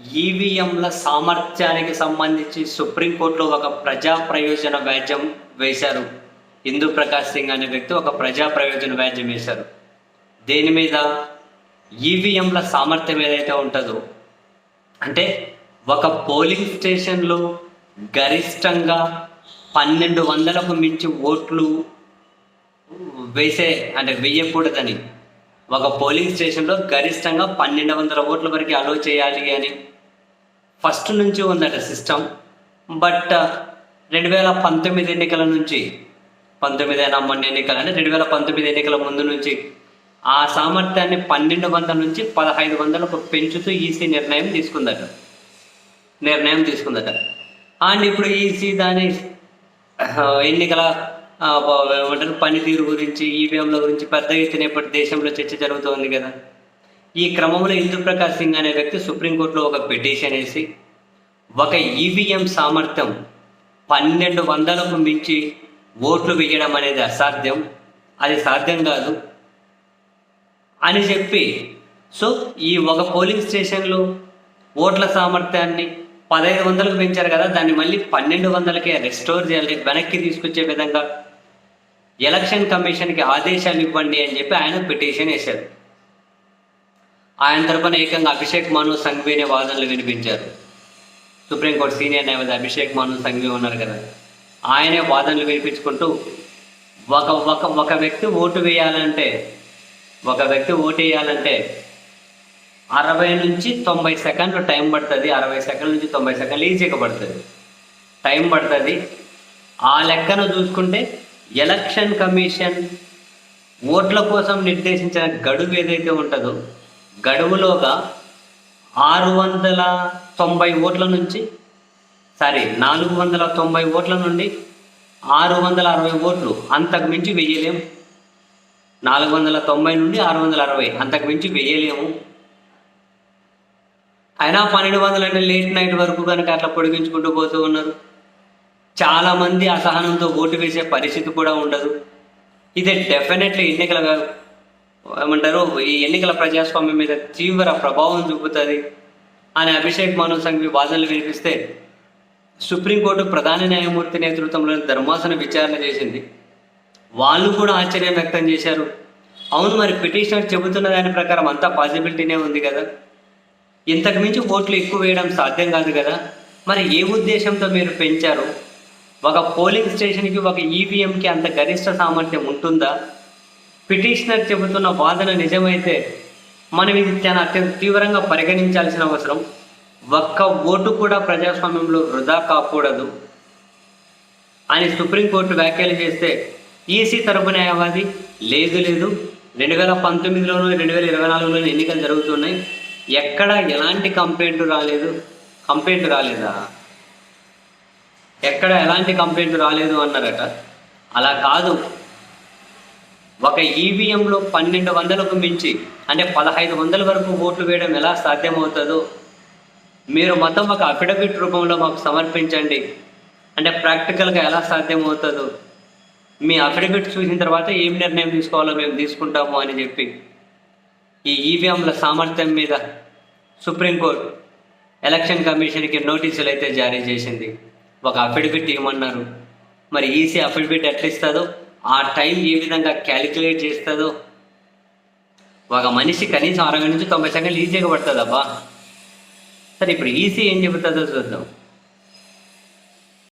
ఈవీఎంల సామర్థ్యానికి సంబంధించి సుప్రీంకోర్టులో ఒక ప్రజా ప్రయోజన వ్యాజ్యం వేశారు. ఇందు ప్రకాష్ సింగ్ అనే వ్యక్తి ఒక ప్రజా ప్రయోజన వ్యాజ్యం వేశారు. దేని మీద? ఈవీఎంల సామర్థ్యం ఏదైతే ఉంటుందో. అంటే ఒక పోలింగ్ స్టేషన్లో గరిష్టంగా పన్నెండు వందలకు మించి ఓట్లు వేసే అంటే వేయకూడదని. ఒక పోలింగ్ స్టేషన్లో గరిష్టంగా పన్నెండు వందల ఓట్ల వరకు అలో చేయాలి అని ఫస్ట్ నుంచి ఉందట సిస్టమ్ బట్ రెండు వేల పంతొమ్మిది ఎన్నికల నుంచి పంతొమ్మిది మొన్న ఎన్నికలు అంటే రెండు వేల పంతొమ్మిది ఎన్నికల ముందు నుంచి ఆ సామర్థ్యాన్ని పన్నెండు వందల నుంచి పదహైదు వందలకు పెంచుతూ ఈసీ నిర్ణయం తీసుకుందట. నిర్ణయం తీసుకుందట. అండ్ ఇప్పుడు ఈసీ దాని ఎన్నికల ఏమంటారు పనితీరు గురించి ఈవీఎంల గురించి పెద్ద ఎత్తున ఇప్పుడు దేశంలో చర్చ జరుగుతోంది కదా. ఈ క్రమంలో ఇందు ప్రకాష్ సింగ్ అనే వ్యక్తి సుప్రీంకోర్టులో ఒక పిటిషన్ వేసి ఒక ఈవీఎం సామర్థ్యం పన్నెండు వందలకు మించి ఓట్లు వేయడం అనేది అసాధ్యం. అది సాధ్యం కాదు అని చెప్పి సో ఈ ఒక పోలింగ్ స్టేషన్లో ఓట్ల సామర్థ్యాన్ని పదహైదు వందలకు పెంచారు కదా దాన్ని మళ్ళీ పన్నెండు వందలకే రెస్టోర్ చేయాలి వెనక్కి తీసుకొచ్చే విధంగా ఎలక్షన్ కమిషన్కి ఆదేశాలు ఇవ్వండి అని చెప్పి ఆయన పిటిషన్ వేశారు. ఆయన తరపున ఏకంగా అభిషేక్ మను సంఘ్వీనే వాదనలు వినిపించారు. సుప్రీంకోర్టు సీనియర్ న్యాయవాది అభిషేక్ మను సంఘ్వి ఉన్నారు కదా. ఆయనే వాదనలు వినిపించుకుంటూ ఒక ఒక ఒక వ్యక్తి ఓటు వేయాలంటే ఒక వ్యక్తి ఓటు వేయాలంటే అరవై నుంచి తొంభై సెకండ్లు టైం పడుతుంది అరవై సెకండ్ల నుంచి తొంభై సెకండ్లు ఈజీగా పడుతుంది. టైం పడుతుంది. ఆ లెక్కను చూసుకుంటే ఎలక్షన్ కమిషన్ ఓట్ల కోసం నిర్దేశించిన గడువు ఏదైతే ఉంటుందో గడువులోగా ఆరు వందల తొంభై ఓట్ల నుంచి సారీ నాలుగు వందల తొంభై ఓట్ల నుండి ఆరు వందల అరవై ఓట్లు అంతకు మించి వెయ్యలేము. నాలుగు వందల తొంభై నుండి ఆరు వందల అరవై అంతకు మించి వెయ్యలేము. అయినా పన్నెండు వందలు అంటే లేట్ నైట్ వరకు కనుక అట్లా పొడిగించుకుంటూ పోతూ ఉన్నారు. చాలామంది అసహనంతో ఓటు వేసే పరిస్థితి కూడా ఉండదు. ఇది డెఫినెట్లీ ఎన్నికల ఏమంటారు? ఈ ఎన్నికల ప్రజాస్వామ్యం మీద తీవ్ర ప్రభావం చూపుతుంది అని అభిషేక్ మను సంఘవి వాదనలు వినిపిస్తే సుప్రీంకోర్టు ప్రధాన న్యాయమూర్తి నేతృత్వంలోని ధర్మాసన విచారణ చేసింది. వాళ్ళు కూడా ఆశ్చర్యం వ్యక్తం చేశారు. అవును మరి పిటిషనర్ చెబుతున్న దాని ప్రకారం అంతా పాసిబిలిటీనే ఉంది కదా? ఇంతకు మించి ఓట్లు ఎక్కువ వేయడం సాధ్యం కాదు కదా? మరి ఏ ఉద్దేశంతో మీరు పెంచారు? ఒక పోలింగ్ స్టేషన్కి ఒక ఈవీఎంకి అంత గరిష్ట సామర్థ్యం ఉంటుందా? పిటిషనర్ చెబుతున్న వాదన నిజమైతే మనం ఇది చాలా అత్యంత తీవ్రంగా పరిగణించాల్సిన అవసరం. ఒక్క ఓటు కూడా ప్రజాస్వామ్యంలో వృధా కాకూడదు అని సుప్రీంకోర్టు వ్యాఖ్యలు చేస్తే ఈసీ తరపు న్యాయవాది లేదు లేదు. రెండు వేల పంతొమ్మిదిలోనూ రెండు వేల ఇరవై నాలుగులోనూ ఎన్నికలు జరుగుతున్నాయి. ఎక్కడ ఎలాంటి కంప్లైంట్ రాలేదు? కంప్లైంట్ రాలేదా? ఎక్కడ ఎలాంటి కంప్లైంట్ రాలేదు అన్నారట. అలా కాదు. ఒక ఈవీఎంలో పన్నెండు వందలకు మించి అంటే పదహైదు వందల వరకు ఓట్లు వేయడం ఎలా సాధ్యమవుతుందో మీరు మొత్తం ఒక అఫిడవిట్ రూపంలో మాకు సమర్పించండి. అంటే ప్రాక్టికల్గా ఎలా సాధ్యమవుతుందో. మీ అఫిడవిట్ చూసిన తర్వాత ఏం నిర్ణయం తీసుకోవాలో మేము తీసుకుంటాము అని చెప్పి. ఈ ఈవీఎంల సామర్థ్యం మీద సుప్రీంకోర్టు ఎలక్షన్ కమిషన్కి నోటీసులు అయితే జారీ చేసింది. ఒక అఫిడవిట్ ఇవ్వమన్నారు. మరి ఈసీ అఫిడవిట్ ఎట్లా ఇస్తుందో ఆ టైం ఏ విధంగా క్యాలిక్యులేట్ చేస్తుందో. ఒక మనిషి కనీసం అరవై నుంచి తొంభై సెకండ్లు ఈజీగా పడుతుంది అబ్బా సరే ఇప్పుడు ఈసీ ఏం చెబుతుందో చూద్దాం.